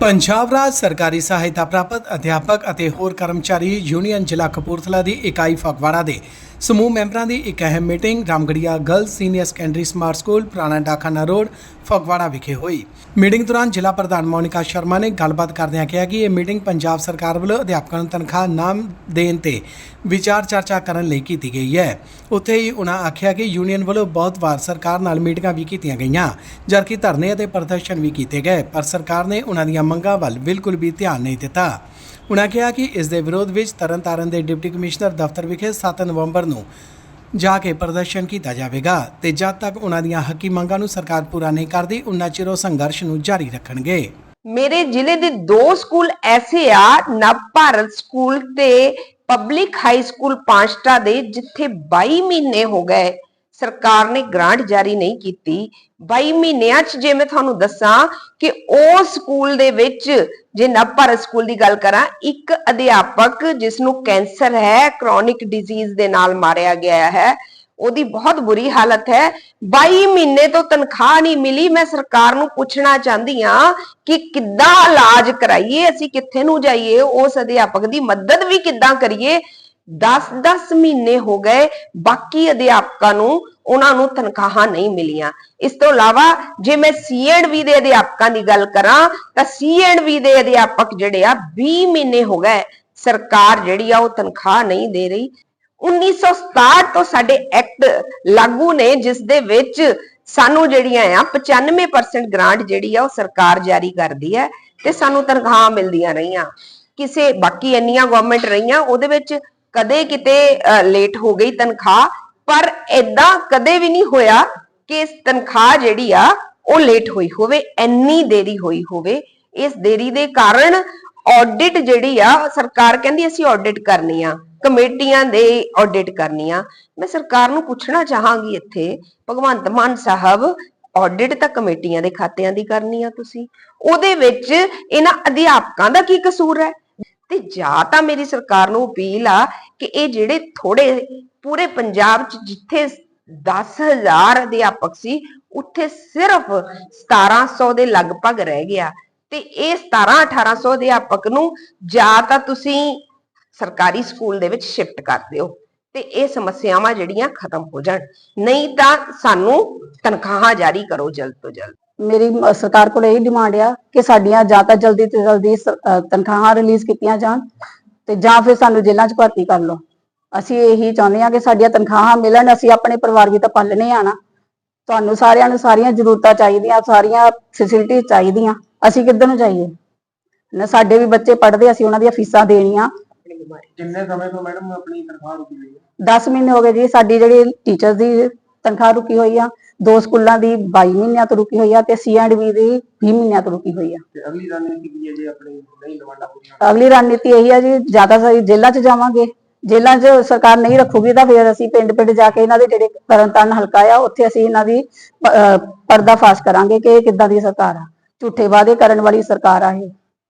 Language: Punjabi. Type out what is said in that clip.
ਪੰਜਾਬ ਰਾਜ ਸਰਕਾਰੀ ਸਹਾਇਤਾ ਪ੍ਰਾਪਤ ਅਧਿਆਪਕ ਅਤੇ ਹੋਰ ਕਰਮਚਾਰੀ ਯੂਨੀਅਨ ਜ਼ਿਲ੍ਹਾ ਕਪੂਰਥਲਾ ਦੀ ਇਕਾਈ ਫਗਵਾੜਾ ਦੇ ਸਮੂਹ ਮੈਂਬਰਾਂ ਦੀ ਇੱਕ ਅਹਿਮ meeting Ramgarhia girls senior secondary smart school, ਪੁਰਾਣਾ ਡਾਕਖਾਨਾ ਰੋਡ, ਫਗਵਾੜਾ ਵਿਖੇ ਹੋਈ। ਮੀਟਿੰਗ ਦੌਰਾਨ ਜ਼ਿਲ੍ਹਾ ਪ੍ਰਧਾਨ ਮੋਨਿਕਾ ਸ਼ਰਮਾ ਨੇ ਗੱਲਬਾਤ ਕਰਦਿਆਂ ਕਿਹਾ ਕਿ ਇਹ ਮੀਟਿੰਗ ਪੰਜਾਬ ਸਰਕਾਰ ਵੱਲੋਂ ਅਧਿਆਪਕਾਂ ਨੂੰ ਤਨਖਾਹ ਨਾ ਦੇਣ ਤੇ ਵਿਚਾਰ ਚਰਚਾ ਕਰਨ ਲਈ ਕੀਤੀ ਗਈ ਹੈ। ਉੱਥੇ ਹੀ ਉਹਨਾਂ ਆਖਿਆ ਕਿ ਯੂਨੀਅਨ ਵੱਲੋਂ ਬਹੁਤ ਵਾਰ ਸਰਕਾਰ ਨਾਲ ਮੀਟਿੰਗਾਂ ਵੀ ਕੀਤੀਆਂ ਗਈਆਂ, ਜਦਕਿ ਧਰਨੇ ਅਤੇ ਪ੍ਰਦਰਸ਼ਨ ਵੀ ਕੀਤੇ ਗਏ, ਪਰ ਸਰਕਾਰ ਨੇ ਉਹਨਾਂ ਦੀਆਂ ਮੰਗਾਂ ਵੱਲ ਬਿਲਕੁਲ ਵੀ ਧਿਆਨ ਨਹੀਂ ਦਿੱਤਾ। ਉਨ੍ਹਾਂ ਕਿਹਾ ਕਿ ਇਸ ਦੇ ਵਿਰੋਧ ਵਿੱਚ ਤਰਨਤਾਰਨ ਦੇ ਡਿਪਟੀ ਕਮਿਸ਼ਨਰ ਦਫ਼ਤਰ ਵਿਖੇ 7 ਨਵੰਬਰ ਨੂੰ ਜਾ ਕੇ ਪ੍ਰਦਰਸ਼ਨ ਕੀਤਾ ਜਾਵੇਗਾ ਤੇ ਜਦ ਤੱਕ ਉਹਨਾਂ ਦੀਆਂ ਹੱਕੀ ਮੰਗਾਂ ਨੂੰ ਸਰਕਾਰ ਪੂਰਾ ਨਹੀਂ ਕਰਦੀ ਉਨਾ ਚਿਰ ਉਹ ਸੰਘਰਸ਼ ਨੂੰ ਜਾਰੀ ਰੱਖਣਗੇ। ਮੇਰੇ ਜ਼ਿਲ੍ਹੇ ਦੇ ਦੋ ਸਕੂਲ ਐਸੇ ਆ, ਨਵ ਭਾਰਤ ਸਕੂਲ ਤੇ ਪਬਲਿਕ ਹਾਈ ਸਕੂਲ ਪਾਂਚਟਾ ਦੇ, ਜਿੱਥੇ 22 ਮਹੀਨੇ ਹੋ ਗਏ। ਸਰਕਾਰ ਨੇ ਗ੍ਰਾਂਟ ਜਾਰੀ ਨਹੀਂ ਕੀਤੀ। 22 ਮਹੀਨਿਆਂ 'ਚ ਜੇ ਮੈਂ ਤੁਹਾਨੂੰ ਦੱਸਾਂ ਕਿ ਉਹ ਸਕੂਲ ਦੇ ਵਿੱਚ, ਜੇ ਨਵ ਸਕੂਲ ਦੀ ਗੱਲ ਕਰਾਂ, ਇੱਕ ਅਧਿਆਪਕ ਜਿਸ ਨੂੰ ਕੈਂਸਰ ਹੈ ਕ੍ਰੋਨਿਕ ਡਿਜ਼ੀਜ਼ ਦੇ ਨਾਲ ਮਾਰਿਆ ਗਿਆ ਹੈ, ਉਹਦੀ ਬਹੁਤ ਬੁਰੀ ਹਾਲਤ ਹੈ। 22 ਮਹੀਨੇ ਤੋਂ ਤਨਖਾਹ ਨਹੀਂ ਮਿਲੀ। ਮੈਂ ਸਰਕਾਰ ਨੂੰ ਪੁੱਛਣਾ ਚਾਹੁੰਦੀ ਆ ਕਿ ਕਿੱਦਾਂ ਇਲਾਜ ਕਰਾਈਏ, ਅਸੀਂ ਕਿੱਥੇ ਨੂੰ ਜਾਈਏ, ਉਸ ਅਧਿਆਪਕ ਦੀ ਮਦਦ ਵੀ ਕਿੱਦਾਂ ਕਰੀਏ 10-10 ਮਹੀਨੇ ਹੋ ਗਏ, ਬਾਕੀ ਅਧਿਆਪਕਾਂ ਨੂੰ ਉਹਨਾਂ ਨੂੰ ਤਨਖਾਹਾਂ ਨਹੀਂ ਮਿਲੀਆਂ। ਇਸ ਤੋਂ ਇਲਾਵਾ ਜੇ ਮੈਂ ਸੀਐਨਵੀ ਦੇ ਅਧਿਆਪਕਾਂ ਦੀ ਗੱਲ ਕਰਾਂ, ਤਾਂ ਸੀਐਨਵੀ ਦੇ ਅਧਿਆਪਕ ਜਿਹੜੇ ਆ 20 ਮਹੀਨੇ ਹੋ ਗਏ, ਸਰਕਾਰ ਜਿਹੜੀ ਆ ਉਹ ਤਨਖਾਹ ਨਹੀਂ ਦੇ ਰਹੀ। 1967 ਤੋਂ ਸਾਡੇ ਐਕਟ ਲਾਗੂ ਨੇ, ਜਿਸ ਦੇ ਵਿੱਚ ਸਾਨੂੰ ਜਿਹੜੀਆਂ ਆ 95% ਗ੍ਰਾਂਟ ਜਿਹੜੀ ਆ ਉਹ ਸਰਕਾਰ ਜਾਰੀ ਕਰਦੀ ਹੈ, ਤੇ ਸਾਨੂੰ ਤਨਖਾਹਾਂ ਮਿਲਦੀਆਂ ਰਹੀਆਂ। ਕਿਸੇ, ਬਾਕੀ ਇੰਨੀਆਂ ਗਵਰਨਮੈਂਟ ਰਹੀਆਂ, ਉਹਦੇ ਵਿੱਚ ਕਦੇ ਕਿਤੇ ਲੇਟ ਹੋ ਗਈ ਤਨਖਾਹ, ਪਰ ਐਦਾਂ ਕਦੇ ਵੀ ਨਹੀਂ ਹੋਇਆ ਕਿ ਇਸ ਤਨਖਾਹ ਜਿਹੜੀ ਆ, ਉਹ ਲੇਟ ਹੋਈ ਹੋਵੇ, ਇੰਨੀ ਦੇਰੀ ਹੋਈ ਹੋਵੇ। ਇਸ ਦੇਰੀ ਦੇ ਕਾਰਨ ਆਡਿਟ ਜਿਹੜੀ ਆ, ਸਰਕਾਰ ਕਹਿੰਦੀ ਅਸੀਂ ਆਡਿਟ ਕਰਨੀ ਆ, ਕਮੇਟੀਆਂ ਦੇ ਆਡਿਟ ਕਰਨੀ ਆ। ਮੈਂ ਸਰਕਾਰ ਨੂੰ ਪੁੱਛਣਾ ਚਾਹਾਂਗੀ ਇੱਥੇ, ਭਗਵੰਤ ਮਾਨ ਸਾਹਿਬ ਆਡਿਟ ਤਾਂ ਕਮੇਟੀਆਂ ਦੇ ਖਾਤਿਆਂ ਦੀ ਕਰਨੀ ਆ ਤੁਸੀਂ। ਉਹਦੇ ਵਿੱਚ ਇਹਨਾਂ ਅਧਿਆਪਕਾਂ ਦਾ ਕੀ ਕਸੂਰ ਹੈ? ਤੇ ਜਾਂ ਤਾਂ ਮੇਰੀ ਸਰਕਾਰ ਨੂੰ ਅਪੀਲ ਆ ਕਿ ਇਹ ਜਿਹੜੇ ਥੋੜੇ ਪੂਰੇ ਪੰਜਾਬ 'ਚ ਜਿੱਥੇ 10000 ਅਧਿਆਪਕ ਸੀ, ਉੱਥੇ ਸਿਰਫ 1700 ਦੇ ਲਗਭਗ ਰਹਿ ਗਿਆ ਤੇ ਇਹ 17 1800 ਅਧਿਆਪਕ ਨੂੰ ਜਾਂ ਤਾਂ ਤੁਸੀਂ ਸਰਕਾਰੀ ਸਕੂਲ ਦੇ ਵਿੱਚ ਸ਼ਿਫਟ ਕਰ ਦਿਓ ਤੇ ਇਹ ਸਮੱਸਿਆਵਾਂ ਜਿਹੜੀਆਂ ਖਤਮ ਹੋ ਜਾਣ। ਨਹੀਂ ਤਾਂ ਸਾਨੂੰ ਤਨਖਾਹਾਂ ਜਾਰੀ ਕਰੋ ਜਲਦ ਤੋਂ ਜਲਦ। ਮੇਰੀ ਸਰਕਾਰ ਕੋਲ ਇਹ ਡਿਮਾਂਡ ਆ ਕਿ ਸਾਡੀਆਂ ਜਾਂ ਤਾਂ ਜਲਦੀ ਤੋਂ ਜਲਦੀ ਤਨਖਾਹਾਂ ਰਿਲੀਜ਼ ਕੀਤੀਆਂ ਜਾਣ ਤੇ ਜਾਂ ਫਿਰ ਸਾਨੂੰ ਜੇਲ੍ਹਾਂ 'ਚ ਭਰਤੀ ਕਰ ਲਓ। ਅਸੀਂ ਇਹੀ ਚਾਹੁੰਦੇ ਆ ਕਿ ਸਾਡੀਆਂ ਤਨਖਾਹਾਂ ਮਿਲਣ ਅਸੀਂ ਆਪਣੇ ਪਰਿਵਾਰ ਵੀ ਤਾਂ ਪਾਲਣੇ ਆ ਨਾ। ਤੁਹਾਨੂੰ ਸਾਰਿਆਂ ਨੂੰ ਸਾਰੀਆਂ ਜ਼ਰੂਰਤਾਂ ਚਾਹੀਦੀਆਂ ਸਾਰੀਆਂ ਫੈਸਿਲਿਟੀਆਂ ਚਾਹੀਦੀਆਂ। ਅਸੀਂ ਕਿੱਧਰ ਨੂੰ ਜਾਈਏ? ਨਾ ਸਾਡੇ ਵੀ ਬੱਚੇ ਪੜ੍ਹਦੇ ਅਸੀਂ ਉਹਨਾਂ ਦੀਆਂ ਫੀਸਾਂ ਦੇਣੀਆਂ। ਕਿੰਨੇ ਸਮੇਂ ਤੋਂ ਮੈਡਮ ਆਪਣੀ ਤਨਖਾਹ ਰੁਕੀ ਹੋਈ ਹੈ? 10 ਮਹੀਨੇ ਹੋ ਗਏ ਜੀ ਸਾਡੀ ਜਿਹੜੀ ਟੀਚਰਸ ਦੀ ਤਨਖਾਹ ਰੁਕੀ ਹੋਈ ਆ ਦੋ ਸਕੂਲਾਂ ਦੀ 22 ਮਹੀਨਿਆਂ ਤੋਂ ਰੁਕੀ ਹੋਈ ਆ ਤੇ ਸੀ&ਬੀ ਦੀ 20 ਮਹੀਨਿਆਂ ਤੋਂ ਰੁਕੀ ਹੋਈ ਆ। ਤੇ ਅਗਲੀ ਰਣਨੀਤੀ ਕੀ ਹੈ ਜੇ ਆਪਣੀ ਨਹੀਂ ਲਵਾਂਡਾ ਪੂਰੀਆਂ ਅਗਲੀ ਰਣਨੀਤੀ ਇਹੀ ਆ ਜੀ ਜ਼ਿਆਦਾ ਸਾਰੀ ਜੇਲ੍ਹਾਂ 'ਚ ਜਾਵਾਂਗੇ। ਜੇਲ੍ਹਾਂ 'ਚ ਸਰਕਾਰ ਨਹੀਂ ਰੱਖੂਗੀ ਤਾਂ ਫਿਰ ਅਸੀਂ ਪਿੰਡ ਪਿੰਡ ਜਾ ਕੇ ਇਹਨਾਂ ਦੇ ਜਿਹੜੇ ਤਰਨਤਾਰਨ ਹਲਕਾ ਆ ਉੱਥੇ ਅਸੀਂ ਇਹਨਾਂ ਦੀ ਪਰਦਾਫਾਸ਼ ਕਰਾਂਗੇ ਕਿ ਇਹ ਕਿੱਦਾਂ ਦੀ ਸਰਕਾਰ ਆ। ਝੂਠੇ ਵਾਅਦੇ ਕਰਨ ਵਾਲੀ ਸਰਕਾਰ ਆ ਇਹ।